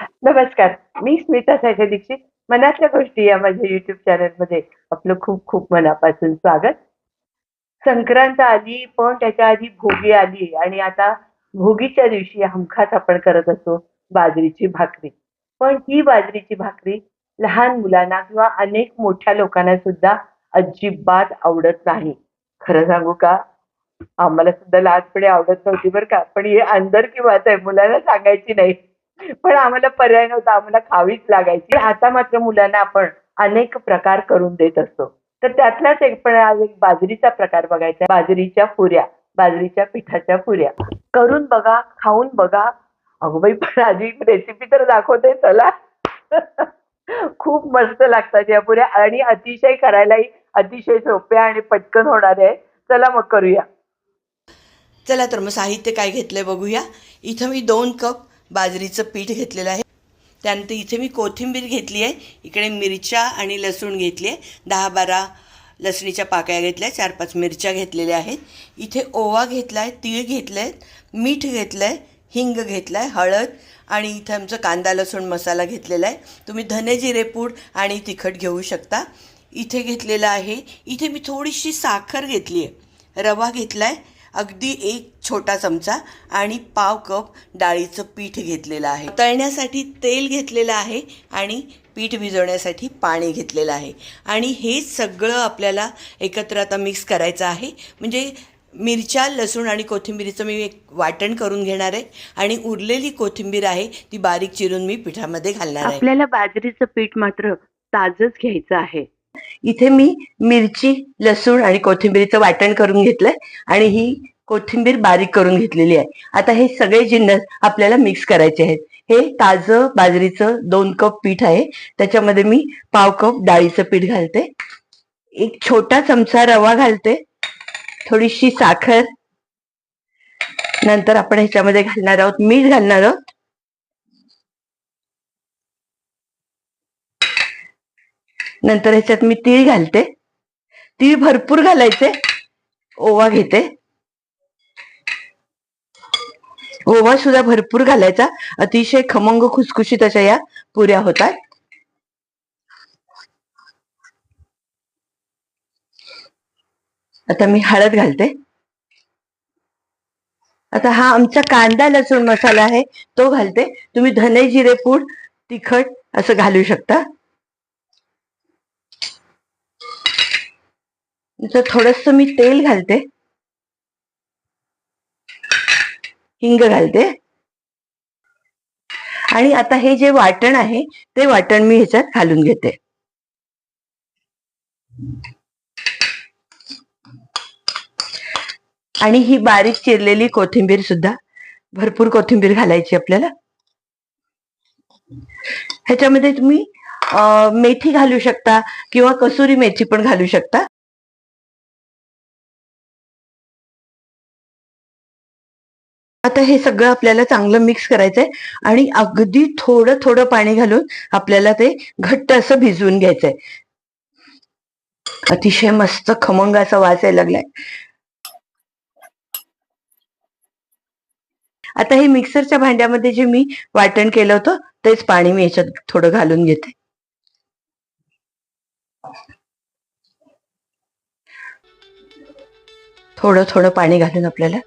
नमस्कार मी स्मिता साठे दीक्षित. मनातल्या गोष्टी या माझ्या युट्यूब चॅनलमध्ये आपलं खूप खूप मनापासून स्वागत. संक्रांत आली पण त्याच्या आधी भोगी आली आणि आता भोगीच्या दिवशी हमखास आपण करत असतो बाजरीची भाकरी. पण ही बाजरीची भाकरी लहान मुलांना किंवा अनेक मोठ्या लोकांना सुद्धा अजिबात आवडत नाही. खरं सांगू का? आम्हाला सुद्धा लहानपणी आवडत नव्हती बरं का पण हे अंदर की बात आहे मुलांना सांगायची नाही. पण आम्हाला पर्याय नव्हता आम्हाला खावीच लागायची. आता मात्र मुलांना आपण अनेक प्रकार करून देत असतो. तर त्यातलाच एक पण आज एक बाजरीचा प्रकार बघायचा बाजरीच्या पुऱ्या बाजरीच्या पिठाच्या पुऱ्या. करून बघा खाऊन बघा. अगो बाई पण आधी रेसिपी तर दाखवते चला. खूप मस्त लागतात या पुऱ्या. आणि अतिशय करायलाही अतिशय सोप्या आणि पटकन होणार आहे. चला मग करूया. चला तर मग साहित्य काय घेतलंय बघूया. इथं मी दोन कप बाजरीचं पीठ घेतलेलं आहे. त्यानंतर इथे मी कोथिंबीर घेतली आहे. इकडे मिरच्या आणि लसूण घेतली आहे. दहा बारा लसणीच्या पाकळ्या घेतल्या चार पाच मिरच्या घेतलेल्या आहेत. इथे ओवा घेतला आहे तीळ घेतलं आहे मीठ घेतलं आहे हिंग घेतला आहे हळद आणि इथं आमचं कांदा लसूण मसाला घेतलेला आहे. तुम्ही धने जिरे पूड आणि तिखट घेऊ शकता. इथे घेतलेलं आहे. इथे मी थोडीशी साखर घेतली आहे. रवा घेतला आहे. अगदी एक छोटा चमचा आणि पाव कप डाळीचं पीठ घेतलेलं आहे. तळण्यासाठी तेल घेतलेलं आहे आणि पीठ भिजवण्यासाठी पाणी घेतलेलं आहे. आणि हे सगळं आपल्याला एकत्र आता मिक्स करायचं आहे. म्हणजे मिरच्या लसूण आणि कोथिंबीरीचं मी एक वाटण करून घेणार आहे. आणि उरलेली कोथिंबीर आहे ती बारीक चिरून मी पिठामध्ये घालणार आहे. आपल्याला बाजरीचं पीठ मात्र ताजच घ्यायचं आहे. इथे मी मिरची लसूण आणि कोथिंबीरीचं वाटण करून घेतलंय आणि ही कोथिंबीर बारीक करून घेतलेली आहे. आता हे सगळे जिन्नस आपल्याला मिक्स करायचे आहेत. हे ताजं बाजरीचं दोन कप पीठ आहे. त्याच्यामध्ये मी पाव कप डाळीचं पीठ घालते. एक छोटा चमचा रवा घालते. थोडीशी साखर. नंतर आपण ह्याच्यामध्ये घालणार आहोत मीठ घालणार आहोत. नंतर ह्याच्यात मी तीळ घालते. तीळ भरपूर घालायचे. ओवा घेते. ओवा सुद्धा भरपूर घालायचा. अतिशय खमंग खुसखुशीत अशा या पुऱ्या होतात. आता मी हळद घालते. आता हा आमचा कांदा लसूण मसाला आहे तो घालते. तुम्ही धने जिरे पूड तिखट असं घालू शकता. इथं थोडस मी तेल घालते. हिंग घालते. आणि आता हे जे वाटण आहे ते वाटण मी ह्याच्यात घालून घेते. आणि ही बारीक चिरलेली कोथिंबीर सुद्धा भरपूर कोथिंबीर घालायची आपल्याला. ह्याच्यामध्ये तुम्ही मेथी घालू शकता किंवा कसुरी मेथी पण घालू शकता. आता हे सगळं आपल्याला चांगलं मिक्स करायचंय आणि अगदी थोडं थोडं पाणी घालून आपल्याला ते घट्ट असं भिजवून घ्यायचंय. अतिशय मस्त खमंग असा वास यायला लागलाय. आता हे मिक्सरच्या भांड्यामध्ये जे मी वाटण केलं होतं तेच पाणी मी याच्यात थोडं घालून घेते. थोडं थोडं पाणी घालून आपल्याला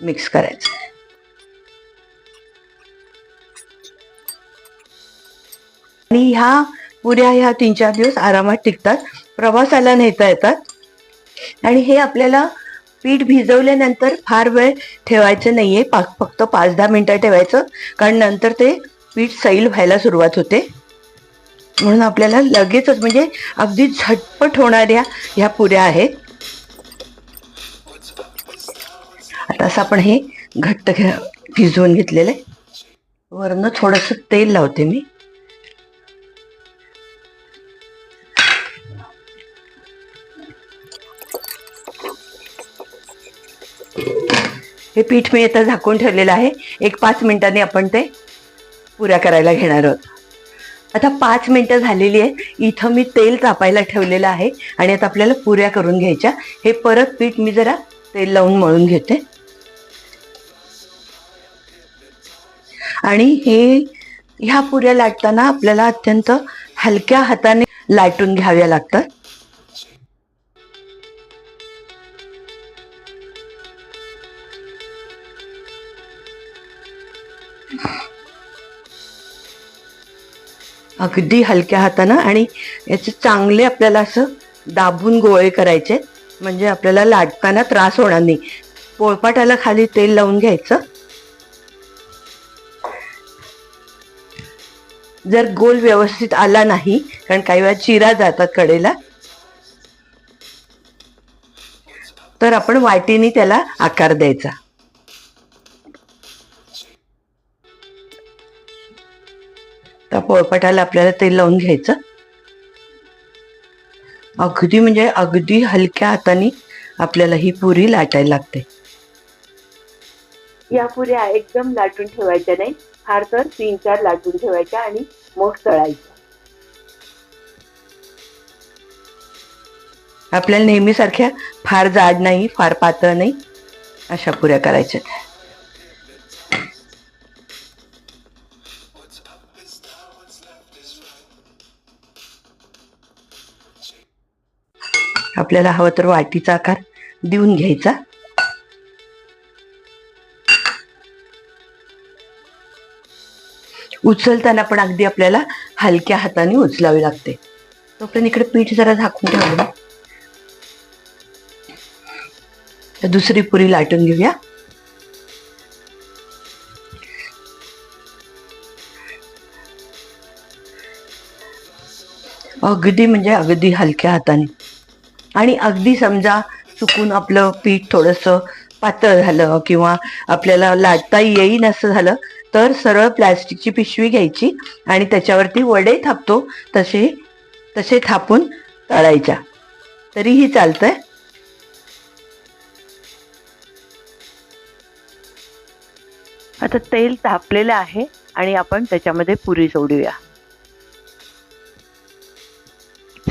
मिक्स करायचं आणि ह्या पुऱ्या ह्या तीन चार दिवस आरामात टिकतात. प्रवासाला नेता येतात. आणि हे आपल्याला पीठ भिजवल्यानंतर फार वेळ ठेवायचं नाहीये. पा फक्त पाच दहा मिनटं ठेवायचं. कारण नंतर ते पीठ सैल व्हायला सुरुवात होते. म्हणून आपल्याला लगेचच म्हणजे अगदी झटपट होणाऱ्या ह्या पुऱ्या आहेत. आता असं आपण हे घट्ट भिजवून घेतलेलं आहे. वरनं थोडंसं तेल लावते मी. हे पीठ मी आता झाकून ठेवलेलं आहे. एक पाच मिनिटांनी आपण ते पुऱ्या करायला घेणार आहोत. आता पाच मिनिटं झालेली आहेत. इथं मी तेल तापायला ठेवलेलं आहे आणि आता आपल्याला पुऱ्या करून घ्यायच्या. हे परत पीठ मी जरा तेल लावून मळून घेते. आणि हे ह्या पुऱ्या लाटताना आपल्याला अत्यंत हलक्या हाताने लाटून घ्याव्या लागतात. अगदी हलक्या हातानं आणि याचे चांगले आपल्याला असं दाबून गोळे करायचे. म्हणजे आपल्याला लाटताना त्रास होणार नाही. पोळपाटाला खाली तेल लावून घ्यायचं. जर गोल व्यवस्थित आला नाही कारण काही वेळा चिरा जातात कडेला तर आपण वाटीने त्याला आकार द्यायचा. पोळपाटाला आपल्याला तेल लावून घ्यायचं. अगदी म्हणजे अगदी हलक्या हाताने आपल्याला ही पुरी लाटायला लागते. या पुऱ्या एकदम लाटून ठेवायच्या नाही फार तर तीन चार लाटून ठेवायच्या आणि मग तळायच्या. आपल्याला नेहमीसारख्या फार जाड नाही फार पातळ नाही अशा पुऱ्या करायच्या. आपल्याला हवं तर वाटीचा आकार देऊन घ्यायचा. उचलताना पण अगदी आपल्याला हलक्या हाताने उचलावे लागते. तोपर्यंत इकडे पीठ जरा झाकून ठेवलं दुसरी पुरी लाटून घेऊया. अगदी म्हणजे अगदी हलक्या हाताने. आणि अगदी समजा चुकून आपलं पीठ थोडंसं पातळ झालं किंवा आपल्याला लाटता येईन असं झालं तर सरळ प्लॅस्टिकची पिशवी घ्यायची आणि त्याच्यावरती वडे थापतो तसे तसे थापून तळायच्या. तरीही चालतंय. आता तेल तापलेलं आहे आणि आपण त्याच्यामध्ये पुरी सोडूया.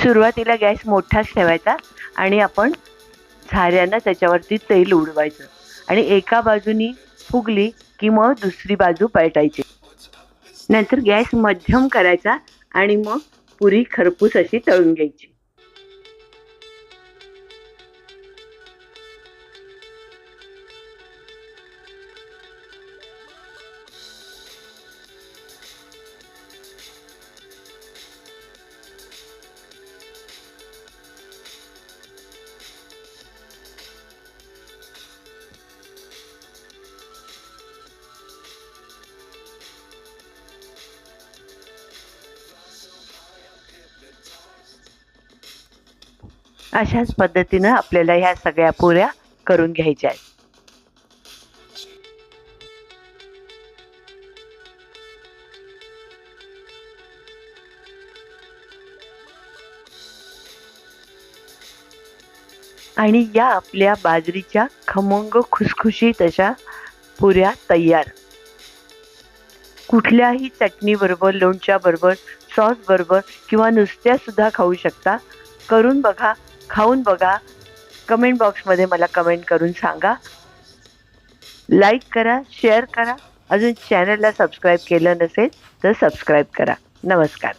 सुरुवातीला गॅस मोठाच ठेवायचा. आणि आपण झाऱ्यानं त्याच्यावरती तेल उडवायचं. आणि एका बाजूनी फुगली की मग दुसरी बाजू पलटायची. नंतर गॅस मध्यम करायचा आणि मग पुरी खरपूस अशी तळून घ्यायची. अशाच पद्धतीनं आपल्याला ह्या सगळ्या पुऱ्या करून घ्यायच्या आहेत. आणि या आपल्या बाजरीच्या खमंग खुसखुशीत अशा पुऱ्या तयार. कुठल्याही चटणी बरोबर लोणच्या बरोबर सॉस बरोबर किंवा नुसत्या सुद्धा खाऊ शकता. करून बघा खाऊन बघा. कमेंट बॉक्समध्ये मला कमेंट करून सांगा. लाईक करा शेअर करा. अजून चॅनलला सबस्क्राईब केलं नसेल तर सबस्क्राईब करा. नमस्कार.